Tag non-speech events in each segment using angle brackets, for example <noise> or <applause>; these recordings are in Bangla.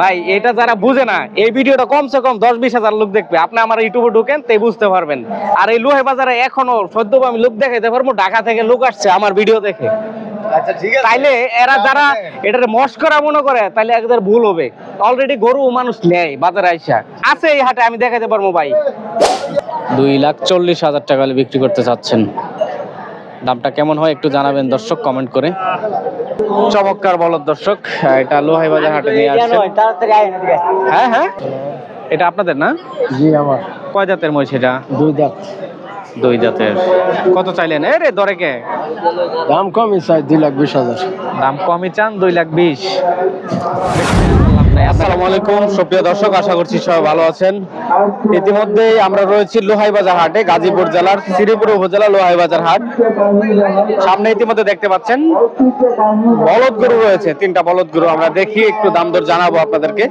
ভাই এটা যারা বুঝে না এই ভিডিওটা কমসে কম দশ বিশ হাজার লোক দেখবে। আপনি আমার ইউটিউবে ঢুকেন তাই বুঝতে পারবেন। আর এই লোহে বাজারে এখনও সদ্য আমি লোক দেখাইতে পারব ঢাকা থেকে লোক আসছে আমার ভিডিও দেখে। আচ্ছা ঠিক আছে। তাইলে এরা যারা এটার মস্করা মনে করে তাইলে একদের ভুল হবে। অলরেডি গরু মানুষ নেয় বাজারে আইসা। আছে এই হাটে আমি দেখাতে পারব ভাই। দুই লাখ চল্লিশ হাজার টাকা হলে বিক্রি করতে চাচ্ছেন। দামটা কেমন হয় একটু জানাবেন দর্শক কমেন্ট করে। চমৎকার বলদ দর্শক এটা লোহাই বাজার হাটে নিয়ে আসছে হ্যাঁ হ্যাঁ। এটা আপনাদের না? জি আমার। কয় জাতের মহিষ এটা? দুই জাত। দুই জাতের। কত চাইলেন? এ রে দরে কে? দাম কমই চাই দুই লাখ বিশ হাজার। দাম কমই চান দুই লাখ বিশ। আসসালামু আলাইকুম। সুপ্রিয় দর্শক, আশা করছি সবাই ভালো আছেন। ইতিমধ্যেই আমরা রয়েছি লোহাই বাজার হাটে, গাজীপুর জেলার, শ্রীপুর উপজেলা লোহাই বাজার হাট। সামনে ইতিমধ্যে দেখতে পাচ্ছেন, বলদ গরু রয়েছে, তিনটা বলদ গরু। আমরা দেখি, একটু দাম দর জানাব আপনাদেরকে।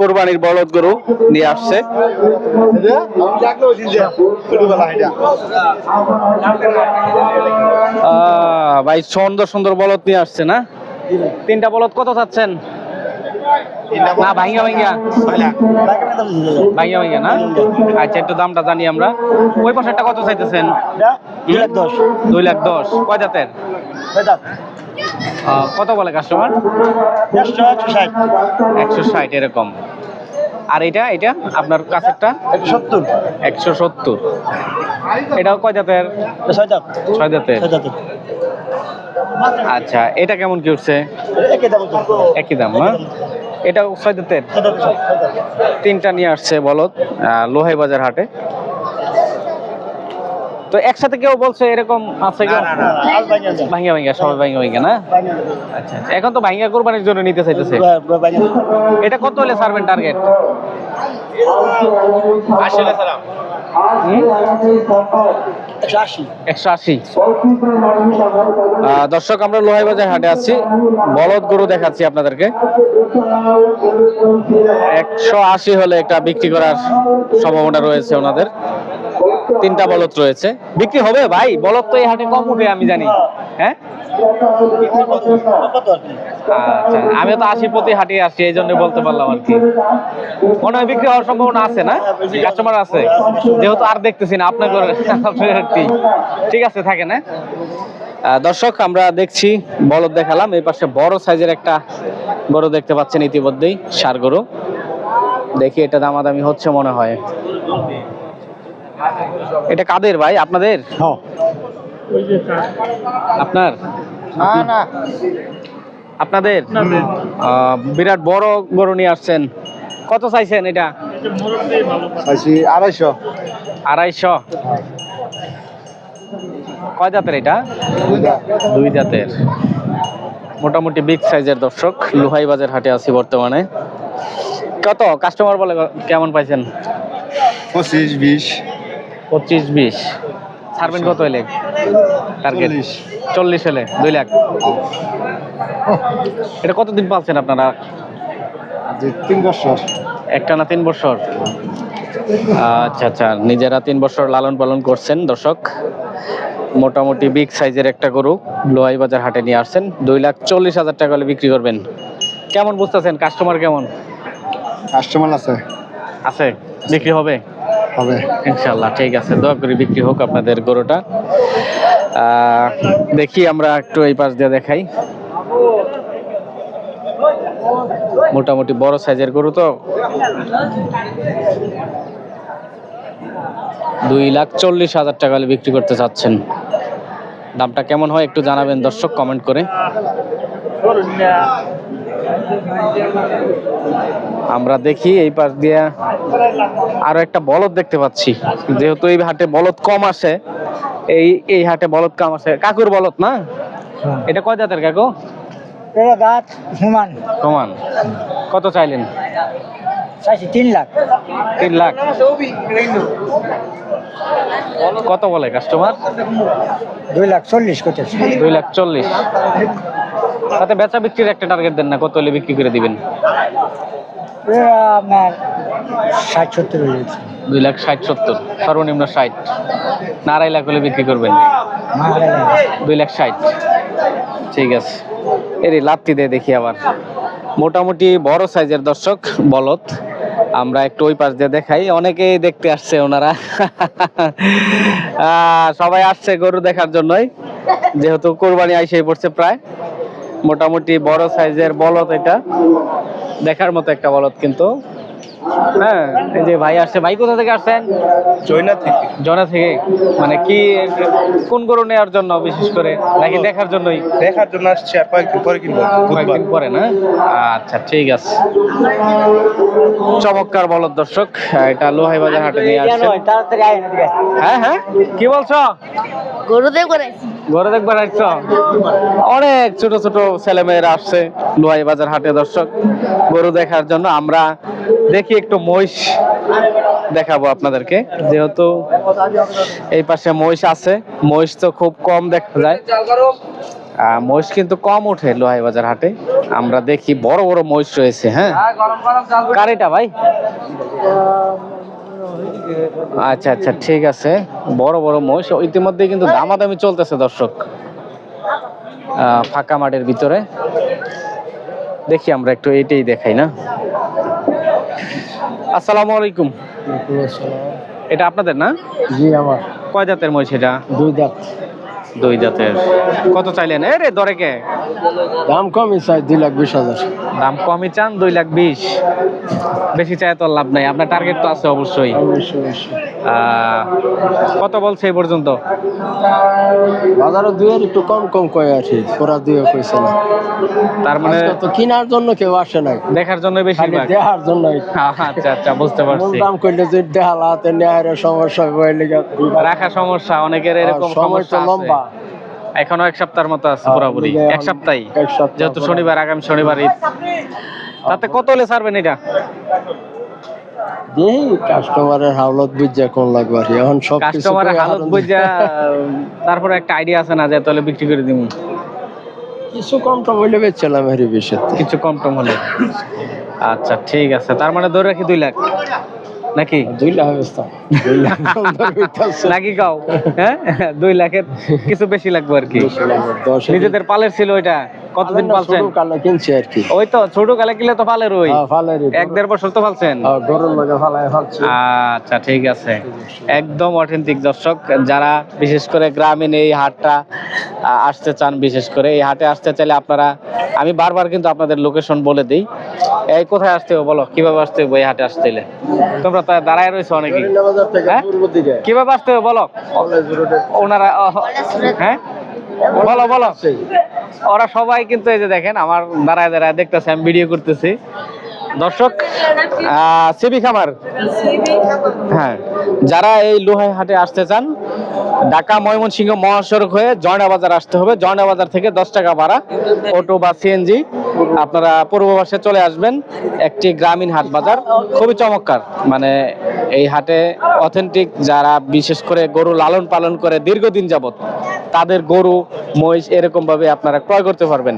কোরবানির বলদ গরু নিয়ে আসছে। ভাই, সুন্দর সুন্দর বলদ নিয়ে আসছে না? তিনটা বলদ কত চাচ্ছেন? না না? আচ্ছা একটু দামটা জানি আমরা। ওই পাশেরটা কত চাইতেছেন? দুই লাখ দশ। দুই লাখ দশ। কয় জাতের? কত বলে কাস্টমার একশো ষাট। এরকম। আর এটা এটা? আপনার কাছেরটা? একশো সত্তর। একশো সত্তর। এটাও কয় জাতের। ছয় জাতের। আচ্ছা এটা কেমন কি উঠছে? একই দাম। একই দাম না? এটাও ছয় তিনটা নিয়ে আসছে বলদ লোহাই বাজার হাটে। তো একসাথে কেউ বলছে এরকম আছে কেউ ভাঙ্গা ভাঙ্গা সবাই ভাঙ্গা ভাঙ্গা না? আচ্ছা আচ্ছা। এখন তো ভাঙ্গা কোরবানির জন্য নিতে চাইতেছে। এটা কত হলে ছাড়বেন টার্গেট? একশো আশি। আহ, দর্শক আমরা লোহাই বাজার হাটে আছি। বলদ গরু দেখাচ্ছি আপনাদেরকে। একশো আশি হলে একটা বিক্রি করার সম্ভাবনা রয়েছে ওনাদের। তিনটা বলদ রয়েছে। বিক্রি হবে ভাই? বলদ তো এই হাটে কম উঠে আমি জানি। হ্যাঁ? আচ্ছা আমিও তো আশি প্রতি হাটে আসছি এই জন্য বলতে পারলাম আর কি। মনে হয় বিক্রি হওয়ার সম্ভাবনা আছে না? কাস্টমার আছে? যেহেতু আর দেখতেছি না আপনাকে ঠিক আছে থাকে না আহ, দর্শক আমরা দেখছি বলদ দেখালাম। এই পাশে বড় সাইজের একটা গরু দেখতে পাচ্ছেন ইতিমধ্যেই সার গরু। দেখি এটা দামাদামি হচ্ছে মনে হয়। এটা কাদের ভাই? আপনাদের? আপনার? না না। আপনাদের? আহ, বিরাট বড় গরু নিয়ে আসছেন। কত চাইছেন এটা? আড়াইশো। আড়াইশো। কয় জাতের এটা? দুই জাতের। মোটামুটি বিগ সাইজের দর্শক। লোহাই বাজার হাটে আছি বর্তমানে। কত? কাস্টমার বলে কেমন পাইছেন? পঁচিশ বিশ। পঁচিশ বিশ। ছাড়বেন কত এলে টার্গেট চল্লিশ। চল্লিশ হলে দুই লাখ। এটা কতদিন পাচ্ছেন আপনারা? তিন বছর। একটা না তিন বছর? আচ্ছা আচ্ছা। নিজেরা তিন বছর লালন পালন করছেন দর্শক। মোটামুটি বিগ সাইজের একটা গরু লোহাই বাজার হাটে নিয়ে আসছেন। দুই লাখ চল্লিশ হাজার টাকা হলে বিক্রি করবেন। কেমন বুঝতেছেন? কাস্টমার কেমন? কাস্টমার আছে। আছে? বিক্রি হবে? হবে। ইনশাল্লাহ ঠিক আছে। দোয়া করি বিক্রি হোক আপনাদের গরুটা। দেখি আমরা একটু এই পাশ দিয়ে দেখাই। মোটামুটি বড় সাইজের গরু তো। দুই লাখ চল্লিশ হাজার টাকা বিক্রি করতে চাচ্ছেন। দামটা কেমন হয় একটু জানাবেন দর্শক, কমেন্ট করে। আমরা দেখি এই পাশ দিয়ে আরও একটা বলদ দেখতে পাচ্ছি। যেহেতু এই হাটে বলদ কম আসে এই এই হাটে বলদ কম আসে। কাকুর বলদ না? এটা কয় জাতের কাকু? গাছ হুমান। সমান কত চাইলেন? চাইছি তিন লাখ। তিন লাখ। কত বলে কাস্টমার দুই লাখ চল্লিশ করতেছি দুই লাখ চল্লিশ। তাতে বেচা বিক্রির একটা টার্গেট দেন না কত হলে বিক্রি করে দিবেন? আপনার ষাট সত্তর দুই লাখ ষাট সত্তর সর্বনিম্ন ষাট। না আড়াই লাখ হলে বিক্রি করবেন? দুই লাখ ষাট। ঠিক আছে। লাভটি দিয়ে দেখি আবার। মোটামুটি বড় সাইজের দর্শক বলদ। আমরা একটু ওই পাশ দিয়ে দেখাই। অনেকেই দেখতে আসছে ওনারা। আহ, সবাই আসছে গরু দেখার জন্যই। যেহেতু কোরবানি আইসেই পড়ছে প্রায়। মোটামুটি বড় সাইজের বলদ এটা। দেখার মতো একটা বলদ কিন্তু। হ্যাঁ এই যে ভাই আসছে ভাই কোথা থেকে আসছেন? জয়না থেকে। জনা থেকে? মানে কি কোন গরু নেওয়ার জন্য বিশেষ করে নাকি দেখার জন্যই? দেখার জন্য আসছে আর কয়েকদিন পরে কিনবো কয়েকদিন পরে না? আচ্ছা ঠিক আছে। চমৎকার বলদ দর্শক এটা লোহাই বাজার হাটে নিয়ে আসছে। হ্যাঁ হ্যাঁ কি বলছো? গরুদের করে ঘরে দেখবার আসছো অনেক ছোট ছোট ছেলে মেয়েরা আসছে। লোহাই বাজার হাটে, দর্শক। গরু দেখার জন্য আমরা দেখি একটু মহিষ দেখাবো আপনাদেরকে। যেহেতু এই পাশে মহিষ আছে, মহিষ তো খুব কম দেখা যায়। মহিষ কিন্তু কম ওঠে লোহাই বাজার হাটে। আমরা দেখি বড় বড় মহিষ রয়েছে হ্যাঁ? কারিটা ভাই? আচ্ছা আচ্ছা ঠিক আছে। বড় বড় মহিষ ইতিমধ্যে কিন্তু দামাদামি চলতেছে, দর্শক। ফাঁকা মাঠের ভিতরে। দেখি আমরা একটু এটাই দেখাই না? আসসালামু আলাইকুম। এটা আপনাদের না? জি আমার। কয় জাতের মহিষ এটা? দুই জাত। দুই জাতের। কত চাইলেন? এ রে দরে কে? দাম কমই চাই দুই লাখ বিশ হাজার। দাম কমই চান দুই লাখ বিশ। বেশি চাই তো লাভ নাই। আপনার টার্গেট তো আছে অবশ্যই। অবশ্যই অবশ্যই। কত বলছে এই পর্যন্ত? বাজারে দুইয়ের একটু কম কম কয় আছে ওরা দুইও কইছে না। তার মানে তো কেনার জন্য কেউ আসে নাই। দেখার জন্য বেশি দেহার জন্য আচ্ছা আচ্ছা বুঝতে পারছি। দাম করলে যদি দেহালা হাতে নেয়ার সমস্যা হইলে রাখা সমস্যা অনেকের এরকম সমস্যা আছে। লম্বা। এখনও এক সপ্তাহের মতো আছে হ্যাঁ, পুরোপুরি। এক এখন সপ্তাহই এক সপ্তাহ যেহেতু শনিবার আগামী শনিবার ঈদ। তাতে কত হলে ছাড়বেন এটা? কাস্টমারের হাওলত বুঝা কোন লাগবে এখন সব কাস্টমারের বুঝা তারপরে একটা আইডিয়া আছে না যে তাহলে বিক্রি করে দিব কিছু কম টম হইলে বেশি। কিছু কম টম হলে। আচ্ছা ঠিক আছে। তার মানে ধরে রাখি দুই লাখ? নাকি? দুই লাখ বেচতাম দুই লাখ নাকি কাও? হ্যাঁ? দুই লাখের কিছু বেশি লাগবে আর কি। নিজেদের পালের ছিল ওইটা। কতদিন পালছেন? কালে কিনছি আর কি। ওই তো ছোট কালে কিলে তো পালের ওই। হ্যাঁ, এক দেড় বছর তো পালছেন? হ্যাঁ, গরুর লগে ফালাই ফালছি আচ্ছা ঠিক আছে। একদম অথেন্টিক দর্শক যারা বিশেষ করে গ্রামীণ এই হাটটা আসতে চান বিশেষ করে এই হাটে আসতে চাইলে আপনারা আমি বারবার কিন্তু আপনাদের লোকেশন বলে দিই। এই কোথায় আসতে হবে বলো? কীভাবে আসতে হবে এই হাটে আসতে হলে তোমরা তো দাঁড়ায় রয়েছো থেকে হ্যাঁ? কীভাবে আসতে হবে বলো? ওনারা হ্যাঁ? বলো বলো। ওরা সবাই কিন্তু এই যে দেখেন আমার দাঁড়ায় দাঁড়ায় দেখতেছে আমি ভিডিও করতেছি। দর্শক সিবি খামার। হ্যাঁ যারা এই লোহাই হাটে আসতে চান ঢাকা ময়মনসিংহ মহাসড়ক হয়ে জয়না বাজার আসতে হবে। জয়না বাজার থেকে দশ টাকা ভাড়া, অটো বা সিএনজি আপনারা পূর্ব পাশে চলে আসবেন, একটি গ্রামীণ হাট বাজার। খুবই চমৎকার মানে এই হাটে অথেন্টিক যারা বিশেষ করে গরু লালন পালন করে দীর্ঘদিন যাবত তাদের গরু, মহিষ এরকম ভাবে আপনারা ক্রয় করতে পারবেন।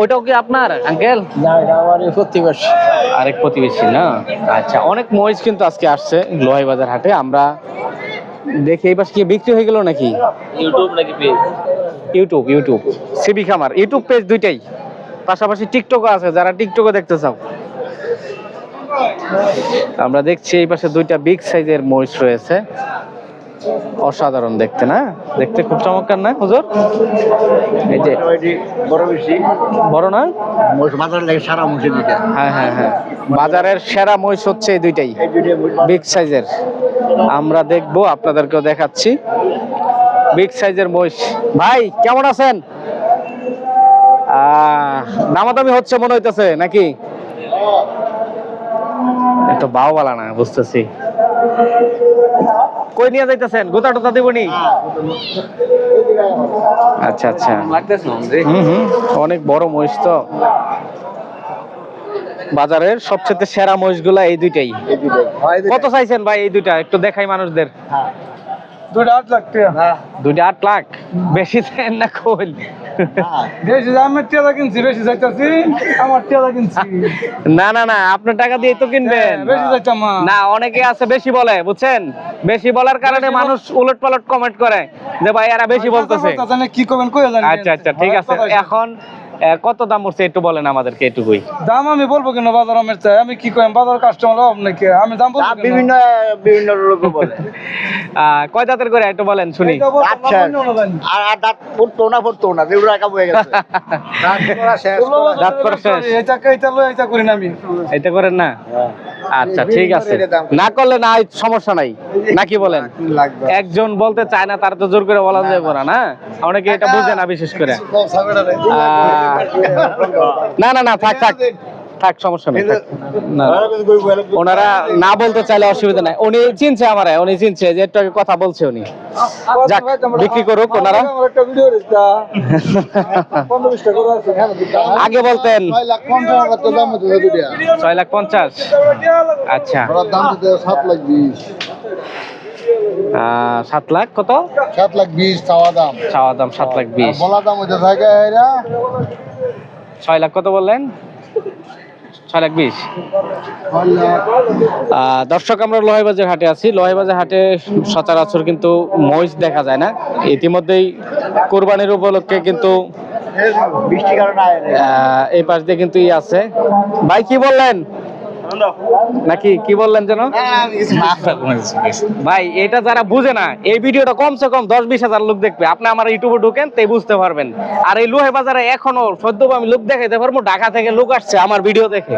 ওইটাও কি আপনার আঙ্কেল না এটা আমার প্রতিবেশী। আরেক প্রতিবেশী না? আচ্ছা অনেক মহিষ কিন্তু আজকে আসছে লোহাই বাজার হাটে। আমরা দেখি এই পাশে কি বিক্রি হয়ে গেল নাকি? ইউটিউব নাকি পেজ? YouTube YouTube. সিবি খামার ইউটিউব পেজ দুইটাই। পাশাপাশি টিকটকও আছে যারা টিকটকও দেখতে চাও। আমরা দেখছি এই পাশে দুইটা বিগ সাইজের মহিষ রয়েছে। অসাধারণ দেখতে না? দেখতে খুব চমৎকার না হুজুর? এই যে বড় বেশি। বড় না? বাজার লাগে সারা হ্যাঁ হ্যাঁ হ্যাঁ। বাজারের সেরা মহিষ হচ্ছে এই দুইটাই। বিগ সাইজের আমরা দেখব আপনাদেরকেও দেখাচ্ছি। বিগ সাইজের মহিষ। ভাই কেমন আছেন? আহ, দামাদামি হচ্ছে মনে হইতেছে নাকি? একটু বাও বালা না বুঝতেছি। কই নিয়ে যাইতেছেন? গোতা টোতা দিবনি? আচ্ছা আচ্ছা। হুম হুম। অনেক বড় মহিষ তো। বাজারের সবচেয়ে সেরা মহিষগুলা এই দুইটাই। কত চাইছেন ভাই এই দুইটা? একটু দেখাই মানুষদের। দুইটা আট লাখ দুইটা আট লাখ? বেশি চাইেন না কইল না না না আপনার টাকা দিয়ে তো কিনবেন। হ্যাঁ। না। অনেকে আছে বেশি বলে বুঝছেন? বেশি বলার কারণে মানুষ উলট পালট কমেন্ট করে যে ভাই এরা বেশি বলতেছে। কথা কি কই আচ্ছা আচ্ছা ঠিক আছে। এখন কত দাম উঠছে একটু বলেন আমাদেরকে এটুকুই? দাম আমি বলব কেন বাজার আমের চাই? আমি কি কই বাজার কাস্টমার হব নাকি? আমি দাম বলব বিভিন্ন বিভিন্ন লোক বলে। <laughs> আহ, কয় দাঁতের করে একটু বলেন শুনি। আচ্ছা। আর আর দাঁত পড়তো না পড়তো না দেউরা কাবু হয়ে গেছে। <laughs> দাঁত করা শেষ। দাঁত করা শেষ। এটা এটা লই এটা করি না আমি। এটা করেন না? আচ্ছা ঠিক আছে। না করলে না সমস্যা নাই। নাকি বলেন? একজন বলতে চায় না তার তো জোর করে বলা যায় না না। অনেকে এটা বুঝে না বিশেষ করে। না। না না থাক থাক। থাক সমস্যা নেই না ওনারা না বলতে চাইলে অসুবিধা নাই। উনি চিনছে আমারে উনি চিনছে যে একটু আগে কথা বলছে উনি। যাক, বিক্রি করুক ওনারা। হ্যাঁ। আগে বলতেন। ছয় লাখ পঞ্চাশ আচ্ছা। সাত লাখ বিশ। সাত লাখ কত? সাত লাখ বিশ চাওয়া দাম। চাওয়া দাম সাত লাখ বিশ। বলা দাম হইতে থাকে ছয় লাখ কত বললেন? ছয় লাখ বিশ। দর্শক আমরা লোহাইবাজার হাটে আছি। লোহাইবাজার হাটে সচরাচর কিন্তু মহিষ দেখা যায় না। ইতিমধ্যেই কোরবানির উপলক্ষে কিন্তু বৃষ্টি এই পাশ দিয়ে কিন্তু ই আছে। ভাই কি বললেন? নাকি কি বললেন যেন? ভাই এটা যারা বুঝে না এই ভিডিওটা কমসে কম দশ বিশ হাজার লোক দেখবে। আপনি আমার ইউটিউবে ঢুকেন তাই বুঝতে পারবেন। আর এই লোহে বাজারে এখনও সদ্য আমি লোক দেখাইতে পারব ঢাকা থেকে লোক আসছে আমার ভিডিও দেখে।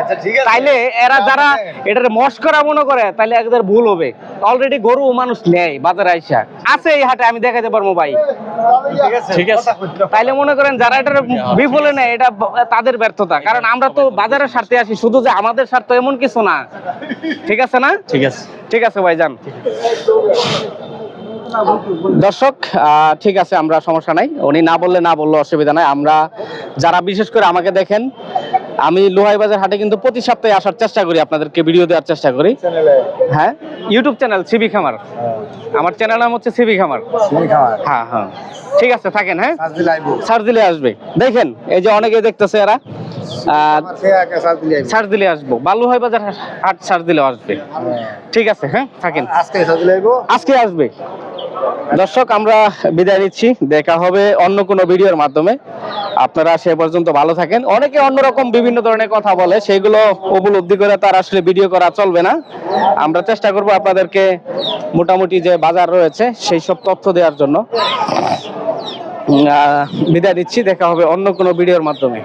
আচ্ছা তাইলে এরা যারা এটার মস্করা মনে করে তাইলে একদের ভুল হবে। অলরেডি গরু মানুষ নেয় বাজারে আইসা। আছে এই হাটে আমি দেখাতে পারব ভাই। ঠিক আছে তাইলে মনে করেন যারা এটা বিফলে নেয় এটা তাদের ব্যর্থতা। কারণ আমরা তো বাজারের স্বার্থে আসি শুধু যে আমাদের স্বার্থ এমন কিছু না। ঠিক আছে না? ঠিক আছে। ঠিক আছে ভাই যান দর্শক আহ, ঠিক আছে আমরা সমস্যা নাই। উনি না বললে না বললে অসুবিধা নাই। আমরা যারা বিশেষ করে আমাকে দেখেন আমি লোহাই বাজার হাটে কিন্তু প্রতি সপ্তাহে আসার চেষ্টা করি আপনাদেরকে ভিডিও দেওয়ার চেষ্টা করি। হ্যাঁ? ইউটিউব চ্যানেল সিবি খামার আমার চ্যানেল নাম হচ্ছে সিবি খামার হ্যাঁ হ্যাঁ। ঠিক আছে থাকেন হ্যাঁ? সার দিলে আসবে। দেখেন এই যে অনেকে দেখতেছে এরা সার দিলে আসব। বালুহাই বাজার হাট সার দিলে আসবে ঠিক আছে হ্যাঁ? থাকেন। আজকে আজকে আসবে। দর্শক, আমরা বিদায় নিচ্ছি। দেখা হবে অন্য কোনো ভিডিওর মাধ্যমে। আপনারা সে পর্যন্ত ভালো থাকেন। অনেকে অন্যরকম বিভিন্ন ধরনের কথা বলে, সেগুলো উপলব্ধি করে তার আসলে ভিডিও করা চলবে না। আমরা চেষ্টা করব আপনাদেরকে মোটামুটি যে বাজার রয়েছে, সেই সব তথ্য দেওয়ার জন্য। বিদায় দিচ্ছি দেখা হবে অন্য কোনো ভিডিওর মাধ্যমে।